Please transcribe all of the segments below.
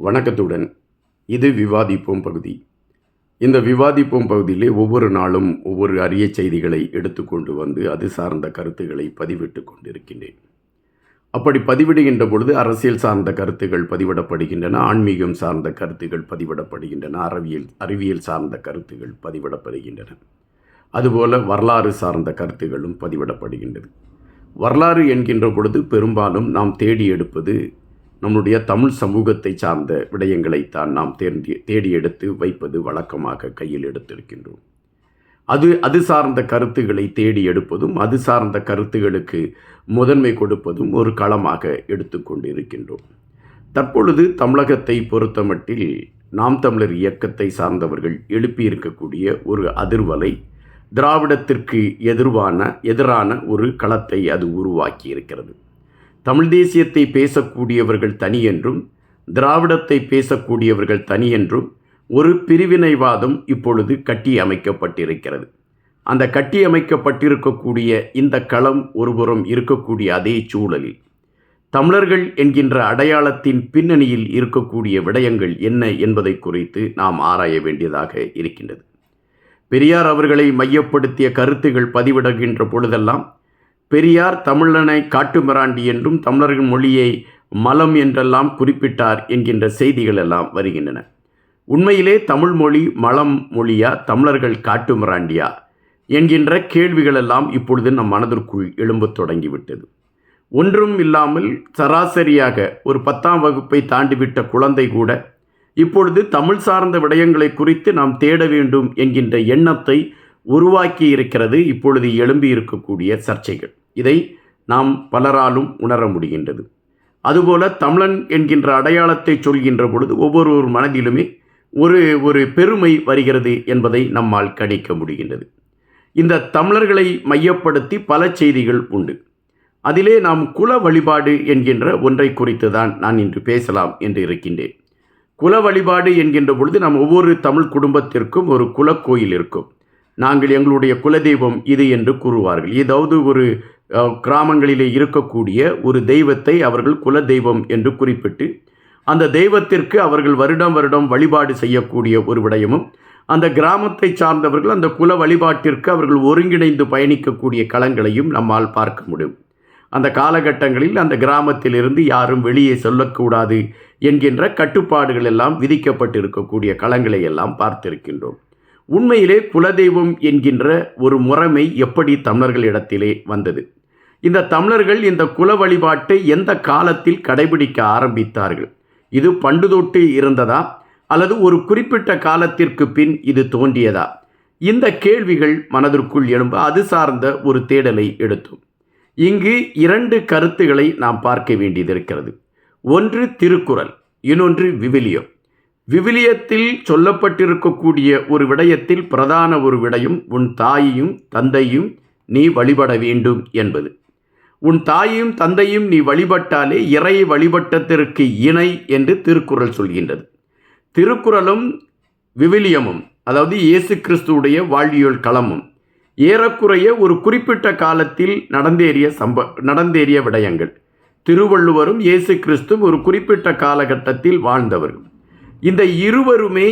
வணக்கத்துடன். இது விவாதிப்போம் பகுதி. இந்த விவாதிப்போம் பகுதியிலே ஒவ்வொரு நாளும் ஒவ்வொரு அரிய செய்திகளை எடுத்துக்கொண்டு வந்து அது சார்ந்த கருத்துக்களை பதிவிட்டு கொண்டிருக்கின்றேன். அப்படி பதிவிடுகின்ற பொழுது அரசியல் சார்ந்த கருத்துகள் பதிவிடப்படுகின்றன ஆன்மீகம் சார்ந்த கருத்துகள் பதிவிடப்படுகின்றன அறிவியல் அறிவியல் சார்ந்த கருத்துகள் பதிவிடப்படுகின்றன. அதுபோல வரலாறு சார்ந்த கருத்துகளும் பதிவிடப்படுகின்றது. வரலாறு என்கின்ற பொழுது பெரும்பாலும் நாம் தேடி எடுப்பது நம்முடைய தமிழ் சமூகத்தை சார்ந்த விடயங்களைத்தான் நாம் தேர்ந்து தேடி எடுத்து வைப்பது வழக்கமாக கையில் எடுத்திருக்கின்றோம். அது அது சார்ந்த கருத்துக்களை தேடி எடுப்பதும் அது சார்ந்த கருத்துகளுக்கு முதன்மை கொடுப்பதும் ஒரு களமாக எடுத்துக்கொண்டு இருக்கின்றோம் தற்பொழுது தமிழகத்தை பொறுத்தமட்டில் நாம் தமிழர் இயக்கத்தை சார்ந்தவர்கள் எழுப்பியிருக்கக்கூடிய ஒரு அதிர்வலை திராவிடத்திற்கு எதிர்வான எதிரான ஒரு களத்தை அது உருவாக்கி இருக்கிறது தமிழ் தேசியத்தை பேசக்கூடியவர்கள் தனி என்றும் திராவிடத்தை பேசக்கூடியவர்கள் தனி என்றும் ஒரு பிரிவினைவாதம் இப்பொழுது கட்டி அமைக்கப்பட்டிருக்கிறது அந்த கட்டி அமைக்கப்பட்டிருக்கக்கூடிய இந்த களம் ஒருபுறம் இருக்கக்கூடிய அதே சூழலில். தமிழர்கள் என்கின்ற அடையாளத்தின் பின்னணியில் இருக்கக்கூடிய விடயங்கள் என்ன என்பதை குறித்து நாம் ஆராய வேண்டியதாக இருக்கின்றது. பெரியார் அவர்களை மையப்படுத்திய கருத்துகள் பதிவிடுகின்ற பொழுதெல்லாம் பெரியார் தமிழனை காட்டுமிராண்டி என்றும் தமிழர்கள் மொழியை மலம் என்றெல்லாம் குறிப்பிட்டார் என்கின்ற செய்திகள் எல்லாம் வருகின்றன. உண்மையிலே தமிழ் மொழி மலம் மொழியா தமிழர்கள் காட்டுமிராண்டியா என்கின்ற கேள்விகளெல்லாம் இப்பொழுது நம் மனதிற்குள் எழும்பத் தொடங்கிவிட்டது. ஒன்றும் இல்லாமல் சராசரியாக ஒரு பத்தாம் வகுப்பை தாண்டிவிட்ட குழந்தை கூட இப்பொழுது தமிழ் சார்ந்த விடயங்களை குறித்து நாம் தேட வேண்டும் என்கின்ற எண்ணத்தை உருவாக்கி இருக்கிறது இப்பொழுது எழும்பி இருக்கக்கூடிய சர்ச்சைகள். இதை நாம் பலராலும் உணர முடிகின்றது. அதுபோல தமிழன் என்கின்ற அடையாளத்தை சொல்கின்ற பொழுது ஒவ்வொரு மனதிலுமே ஒரு ஒரு பெருமை வருகிறது என்பதை நம்மால் கணிக்க முடிகின்றது. இந்த தமிழர்களை மையப்படுத்தி பல செய்திகள் உண்டு. அதிலே நாம் குல வழிபாடு என்கின்ற ஒன்றை குறித்து தான் நான் இன்று பேசலாம் என்று இருக்கின்றேன். குல வழிபாடு என்கின்ற பொழுது நாம் ஒவ்வொரு தமிழ் குடும்பத்திற்கும் ஒரு குலக்கோயில் இருக்கும். நாங்கள் எங்களுடைய குலதெய்வம் இது என்று கூறுவார்கள். ஏதாவது ஒரு கிராமங்களிலே இருக்கக்கூடிய ஒரு தெய்வத்தை அவர்கள் குல தெய்வம் என்று குறிப்பிட்டு அந்த தெய்வத்திற்கு அவர்கள் வருடம் வருடம் வழிபாடு செய்யக்கூடிய ஒரு விடயமும் அந்த கிராமத்தை சார்ந்தவர்கள் அந்த குல வழிபாட்டிற்கு அவர்கள் ஒருங்கிணைந்து பயணிக்கக்கூடிய களங்களையும் நம்மால் பார்க்க முடியும். அந்த காலகட்டங்களில் அந்த கிராமத்திலிருந்து யாரும் வெளியே சொல்லக்கூடாது என்கின்ற கட்டுப்பாடுகள் எல்லாம் விதிக்கப்பட்டிருக்கக்கூடிய களங்களை எல்லாம் பார்த்திருக்கின்றோம். உண்மையிலே குலதெய்வம் என்கின்ற ஒரு முறைமை எப்படி தமிழர்களிடத்திலே வந்தது? இந்த தமிழர்கள் இந்த குல வழிபாட்டை எந்த காலத்தில் கடைபிடிக்க ஆரம்பித்தார்கள்? இது பண்டு தொட்டு இருந்ததா? அல்லது ஒரு குறிப்பிட்ட காலத்திற்கு பின் இது தோன்றியதா? இந்த கேள்விகள் மனதிற்குள் எழும்ப அது சார்ந்த ஒரு தேடலை எடுத்தோம். இங்கு இரண்டு கருத்துக்களை நாம் பார்க்க வேண்டியது இருக்கிறது ஒன்று திருக்குறள் இன்னொன்று விவிலியம். விவிலியத்தில் சொல்லப்பட்டிருக்கக்கூடிய ஒரு விடயத்தில் பிரதான ஒரு விடயம் உன் தாயையும் தந்தையும் நீ வழிபட வேண்டும் என்பது. உன் தாயையும் தந்தையும் நீ வழிபட்டாலே இறை வழிபட்டத்திற்கு இணை என்று திருக்குறள் சொல்கின்றது. திருக்குறளும் விவிலியமும் அதாவது இயேசு கிறிஸ்துவுடைய வாழ்வியல் களமும் ஏறக்குறைய ஒரு குறிப்பிட்ட காலத்தில் நடந்தேறிய சம்ப நடந்தேறிய விடயங்கள். திருவள்ளுவரும் இயேசு கிறிஸ்துவும் ஒரு குறிப்பிட்ட காலகட்டத்தில் வாழ்ந்தவர்கள். இந்த இருவருமே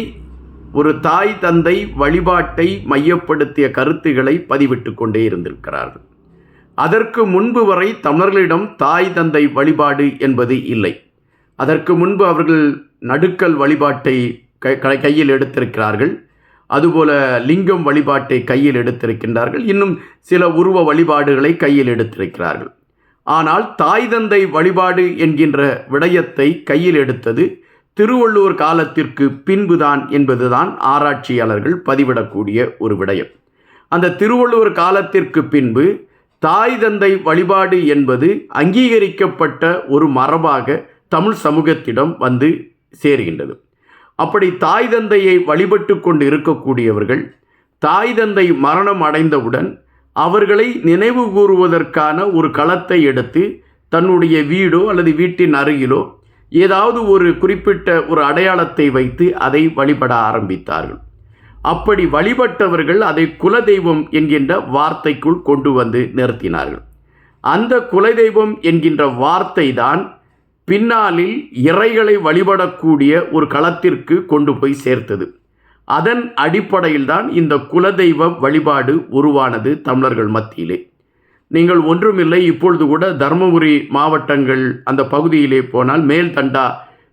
ஒரு தாய் தந்தை வழிபாட்டை மையப்படுத்திய கருத்துக்களை பதிவிட்டு கொண்டே இருந்திருக்கிறார்கள். அதற்கு முன்பு வரை தமிழர்களிடம் தாய் தந்தை வழிபாடு என்பது இல்லை. அதற்கு முன்பு அவர்கள் நடுக்கல் வழிபாட்டை கையில் எடுத்திருக்கிறார்கள். அதுபோல லிங்கம் வழிபாட்டை கையில் எடுத்திருக்கின்றார்கள். இன்னும் சில உருவ வழிபாடுகளை கையில் எடுத்திருக்கிறார்கள். ஆனால் தாய் தந்தை வழிபாடு என்கின்ற விடயத்தை கையில் எடுத்தது திருவள்ளுவர் காலத்திற்கு பின்புதான் என்பதுதான் ஆராய்ச்சியாளர்கள் பதிவிடக்கூடிய ஒரு விடயம். அந்த திருவள்ளுவர் காலத்திற்கு பின்பு தாய் தந்தை வழிபாடு என்பது அங்கீகரிக்கப்பட்ட ஒரு மரபாக தமிழ் சமூகத்திடம் வந்து சேருகின்றது. அப்படி தாய் தந்தையை வழிபட்டு கொண்டு இருக்கக்கூடியவர்கள் தாய் தந்தை மரணம் அடைந்தவுடன் அவர்களை நினைவு கூறுவதற்கான ஒரு களத்தை எடுத்து தன்னுடைய வீடோ அல்லது வீட்டின் அருகிலோ ஏதாவது ஒரு குறிப்பிட்ட ஒரு அடையாளத்தை வைத்து அதை வழிபட ஆரம்பித்தார்கள். அப்படி வழிபட்டவர்கள் அதை குலதெய்வம் என்கின்ற வார்த்தைக்குள் கொண்டு வந்து நிறுத்தினார்கள். அந்த குலதெய்வம் என்கின்ற வார்த்தை தான் பின்னாளில் இறைகளை வழிபடக்கூடிய ஒரு களத்திற்கு கொண்டு போய் சேர்த்தது. அதன் அடிப்படையில்தான் இந்த குலதெய்வ வழிபாடு உருவானது தமிழர்கள் மத்தியிலே. நீங்கள் ஒன்றுமில்லை இப்பொழுது கூட தருமபுரி மாவட்டங்கள் அந்த பகுதியிலே போனால் மேல்தண்டா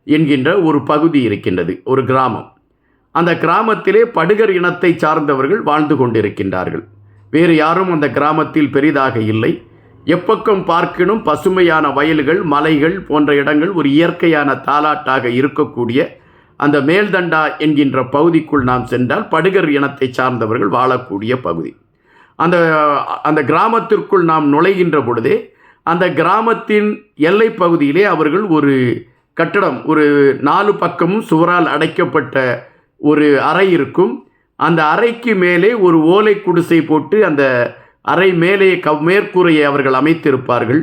என்கின்ற ஒரு பகுதி இருக்கின்றது ஒரு கிராமம். அந்த கிராமத்திலே படுகர் இனத்தை சார்ந்தவர்கள் வாழ்ந்து கொண்டிருக்கின்றார்கள். வேறு யாரும் அந்த கிராமத்தில் பெரிதாக இல்லை. எப்பக்கம் பார்க்கினும் பசுமையான வயல்கள் மலைகள் போன்ற இடங்கள் ஒரு இயற்கையான தாலாட்டாக இருக்கக்கூடிய அந்த மேல்தண்டா என்கின்ற பகுதிக்குள் நாம் சென்றால் படுகர் இனத்தை சார்ந்தவர்கள் வாழக்கூடிய பகுதி. அந்த அந்த கிராமத்திற்குள் நாம் நுழைகின்ற பொழுதே அந்த கிராமத்தின் எல்லை பகுதியிலே அவர்கள் ஒரு கட்டடம் ஒரு நாலு பக்கமும் சுவரால் அடைக்கப்பட்ட ஒரு அறை இருக்கும். அந்த அறைக்கு மேலே ஒரு ஓலை குடிசை போட்டு அந்த அறை மேலே க மேற்கூரையை அவர்கள் அமைத்திருப்பார்கள்.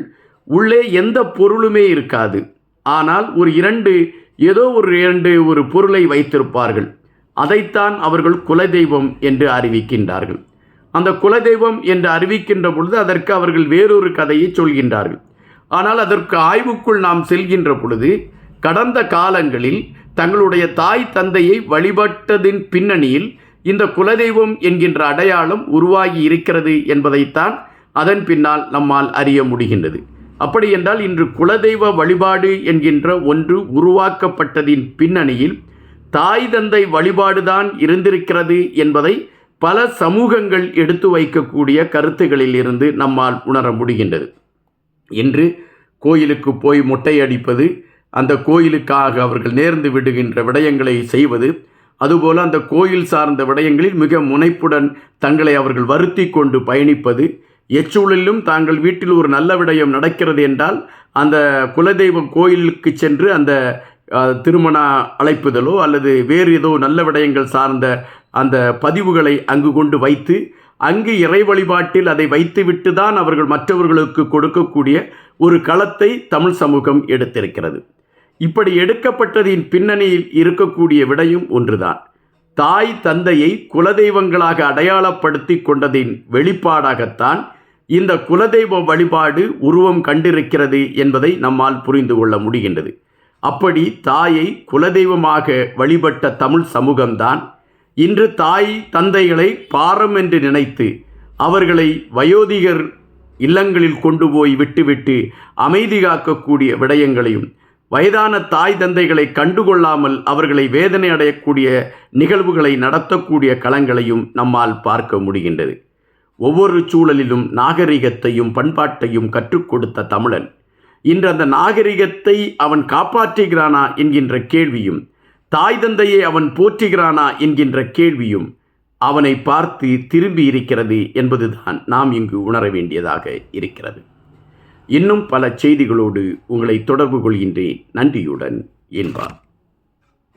உள்ளே எந்த பொருளுமே இருக்காது. ஆனால் ஒரு இரண்டு ஏதோ ஒரு இரண்டு ஒரு பொருளை வைத்திருப்பார்கள். அதைத்தான் அவர்கள் குலதெய்வம் என்று அறிவிக்கின்றார்கள். அந்த குலதெய்வம் என்று அறிவிக்கின்ற பொழுது அதற்கு அவர்கள் வேறொரு கதையை சொல்கின்றார்கள். ஆனால் அதற்கு ஆய்வுக்குள் நாம் செல்கின்ற பொழுது கடந்த காலங்களில் தங்களுடைய தாய் தந்தையை வழிபட்டதின் பின்னணியில் இந்த குலதெய்வம் என்கின்ற அடையாளம் உருவாகி இருக்கிறது என்பதைத்தான் அதன் பின்னால் நம்மால் அறிய முடிகின்றது. அப்படி என்றால் இன்று குலதெய்வ வழிபாடு என்கின்ற ஒன்று உருவாக்கப்பட்டதின் பின்னணியில் தாய் தந்தை வழிபாடுதான் இருந்திருக்கிறது என்பதை பல சமூகங்கள் எடுத்து வைக்கக்கூடிய கருத்துகளில் இருந்து நம்மால் உணர முடிகின்றது. இன்று கோயிலுக்கு போய் முட்டையடிப்பது அந்த கோயிலுக்காக அவர்கள் நேர்ந்து விடுகின்ற விடயங்களை செய்வது அதுபோல் அந்த கோயில் சார்ந்த விடயங்களில் மிக முனைப்புடன் தங்களை அவர்கள் வருத்தி கொண்டு பயணிப்பது எச்சூழலிலும் தாங்கள் வீட்டில் ஒரு நல்ல விடயம் நடக்கிறது என்றால் அந்த குலதெய்வ கோயிலுக்கு சென்று அந்த திருமண அழைப்புதலோ அல்லது வேறு ஏதோ நல்ல விடயங்கள் சார்ந்த அந்த பதிவுகளை அங்கு கொண்டு வைத்து அங்கு இறை வழிபாட்டில் அதை வைத்துவிட்டு தான் அவர்கள் மற்றவர்களுக்கு கொடுக்கக்கூடிய ஒரு களத்தை தமிழ் சமூகம் எடுத்திருக்கிறது. இப்படி எடுக்கப்பட்டதின் பின்னணியில் இருக்கக்கூடிய விடையும் ஒன்றுதான். தாய் தந்தையை குலதெய்வங்களாக அடையாளப்படுத்தி கொண்டதின் வெளிப்பாடாகத்தான் இந்த குலதெய்வ வழிபாடு உருவம் கண்டிருக்கிறது என்பதை நம்மால் புரிந்து கொள்ள முடிகின்றது. அப்படி தாயை குலதெய்வமாக வழிபட்ட தமிழ் சமூகம்தான் இன்று தாய் தந்தைகளை பாரம் என்று நினைத்து அவர்களை வயோதிகர் இல்லங்களில் கொண்டு போய் விட்டுவிட்டு அமைதி காக்கக்கூடிய விடயங்களையும் வயதான தாய் தந்தைகளை கண்டுகொள்ளாமல் அவர்களை வேதனை அடையக்கூடிய நிகழ்வுகளை நடத்தக்கூடிய களங்களையும் நம்மால் பார்க்க முடிகின்றது. ஒவ்வொரு சூழலிலும் நாகரிகத்தையும் பண்பாட்டையும் கற்றுக் கொடுத்த தமிழன். இன்று அந்த நாகரிகத்தை அவன் காப்பாற்றுகிறானா என்கின்ற கேள்வியும் தாய் தந்தையை அவன் போற்றுகிறானா என்கின்ற கேள்வியும் அவனை பார்த்து திரும்பி இருக்கிறது என்பதுதான் நாம் இங்கு உணர வேண்டியதாக இருக்கிறது. இன்னும் பல செய்திகளோடு உங்களை தொடர்பு கொள்கின்றேன். நன்றியுடன் என்பார்.